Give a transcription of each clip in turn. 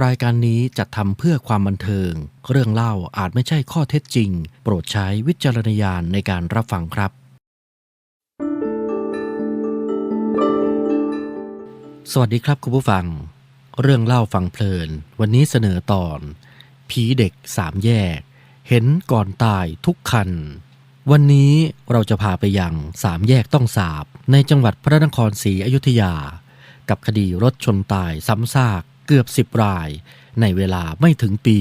รายการนี้จัดทำเพื่อความบันเทิง เรื่องเล่าอาจไม่ใช่ข้อเท็จจริง โปรดใช้วิจารณญาณในการรับฟังครับ สวัสดีครับคุณผู้ฟัง เรื่องเล่าฟังเพลิน วันนี้เสนอตอน ผีเด็กสามแยก เห็นก่อนตายทุกคัน วันนี้เราจะพาไปยังสามแยกต้องสาบ ในจังหวัดพระนครศรีอยุธยา กับคดีรถชนตายซ้ำซาก เกือบสิบราย ในเวลาไม่ถึงปี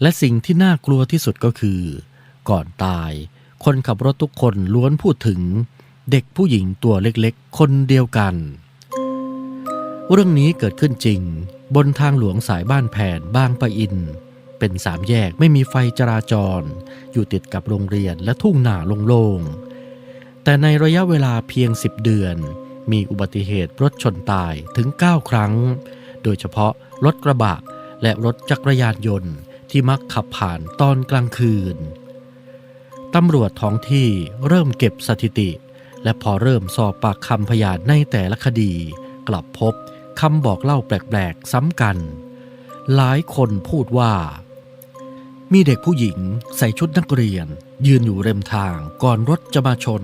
และสิ่งที่น่ากลัวที่สุดก็คือ ก่อนตาย คนขับรถทุกคนล้วนพูดถึง เด็กผู้หญิงตัวเล็กๆ คนเดียวกัน เรื่องนี้เกิดขึ้นจริง บนทางหลวงสายบ้านแผนบางปะอิน เป็นสามแยกไม่มีไฟจราจร อยู่ติดกับโรงเรียนและทุ่งนาโล่งๆ แต่ในระยะเวลาเพียง10เดือนมีอุบัติเหตุรถชนตายถึง 9 ครั้ง โดยเฉพาะรถกระบะและรถจักรยานยนต์ที่มักขับผ่านตอนกลางคืน ตำรวจท้องที่เริ่มเก็บสถิติ และพอเริ่มสอบปากคำพยานในแต่ละคดี กลับพบคำบอกเล่าแปลกๆซ้ำกัน หลายคนพูดว่า มีเด็กผู้หญิงใส่ชุดนักเรียน ยืนอยู่เริมทางก่อนรถจะมาชน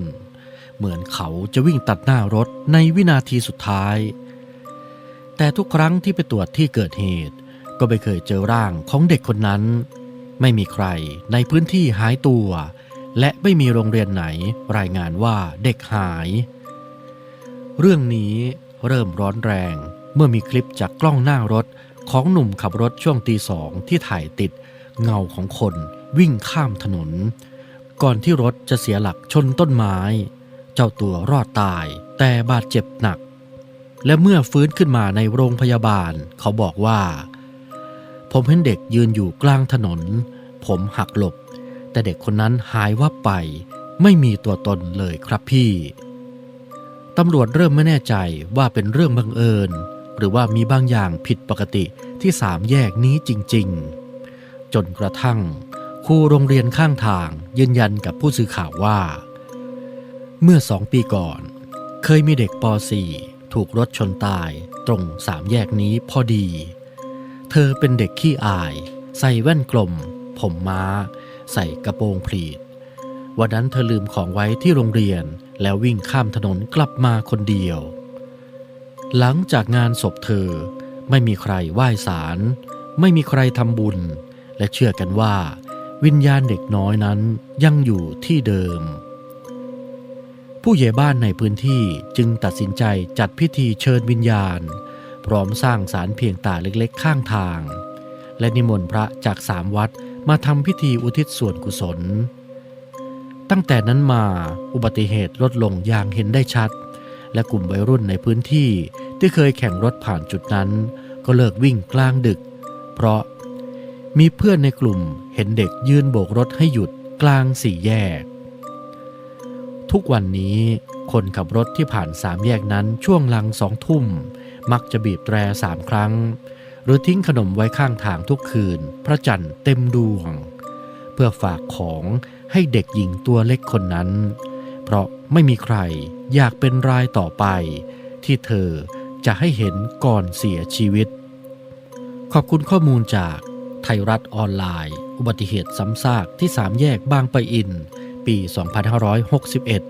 เหมือนเขาจะวิ่งตัดหน้ารถในวินาทีสุดท้าย แต่ทุกครั้งที่ไปตรวจที่เกิดเหตุ ก็ไม่เคยเจอร่างของเด็กคนนั้น ไม่มีใครในพื้นที่หายตัว และไม่มีโรงเรียนไหนรายงานว่าเด็กหาย เรื่องนี้เริ่มร้อนแรงเมื่อมีคลิปจากกล้องหน้ารถของหนุ่มขับรถช่วงตีสองที่ถ่ายติด เงาของคนวิ่งข้ามถนน ก่อนที่รถจะเสียหลักชนต้นไม้ เจ้าตัวรอดตายแต่บาดเจ็บหนัก และเมื่อฟื้นขึ้นมาในโรงพยาบาล เขาบอกว่า ผมเห็นเด็กยืนอยู่กลางถนน ผมหักหลบ แต่เด็กคนนั้นหายวับไป ไม่มีตัวตนเลยครับพี่ตำรวจเริ่มไม่แน่ใจว่าเป็นเรื่องบังเอิญ หรือว่ามีบางอย่างผิดปกติที่สามแยกนี้จริง ๆ จนกระทั่งครูโรงเรียนข้างทางยืนยันกับผู้สื่อข่าวว่า เมื่อสองปีก่อน เคยมีเด็กป .4 ถูกรถชนตายตรงสามแยกนี้พอดี เธอเป็นเด็กขี้อาย ใส่แว่นกลม ผมม้า ใส่กระโปรงพลีด วันนั้นเธอลืมของไว้ที่โรงเรียนแล้ววิ่งข้ามถนนกลับมาคนเดียว หลังจากงานศพเธอไม่มีใครไหว้สาร ไม่มีใครทำบุญ และเชื่อกันว่า วิญญาณเด็กน้อยนั้นยังอยู่ที่เดิม ผู้ใหญ่บ้านในพื้นที่จึงตัดสินใจจัดพิธีเชิญวิญญาณ พร้อมสร้างสารเพียงตาเล็กๆ ข้างทาง และนิมนต์พระจากสามวัดมาทำพิธีอุทิศส่วนกุศล ตั้งแต่นั้นมาอุบัติเหตุลดลงอย่างเห็นได้ชัด และกลุ่มวัยรุ่นในพื้นที่ที่เคยแข่งรถผ่านจุดนั้น ก็เลิกวิ่งกลางดึก เพราะมีเพื่อนในกลุ่มเห็นเด็กยืนโบกรถให้หยุดกลางสี่แยก ทุกวันนี้คนขับรถที่ผ่านสามแยกนั้นช่วงหลังสองทุ่ม มักจะบีบแตรสามครั้ง หรือทิ้งขนมไว้ข้างทางทุกคืน พระจันทร์เต็มดวง เพื่อฝากของให้เด็กหญิงตัวเล็กคนนั้น เพราะไม่มีใครอยากเป็นรายต่อไป ที่เธอจะให้เห็นก่อนเสียชีวิต ขอบคุณข้อมูลจากไทยรัฐออนไลน์ อุบัติเหตุซ้ำซากที่สามแยกบางปะอิน ปี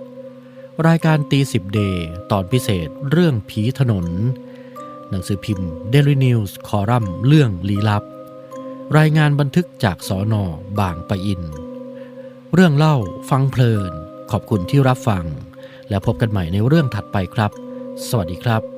2561 รายการตีสิบเดย์ตอนพิเศษเรื่องผีถนน หนังสือพิมพ์ Daily News คอรัมน์เรื่องลี้ลับ รายงานบันทึกจากสอนอบางปะอิน เรื่องเล่าฟังเพลิน ขอบคุณที่รับฟัง แล้วพบกันใหม่ในเรื่องถัดไปครับ สวัสดีครับ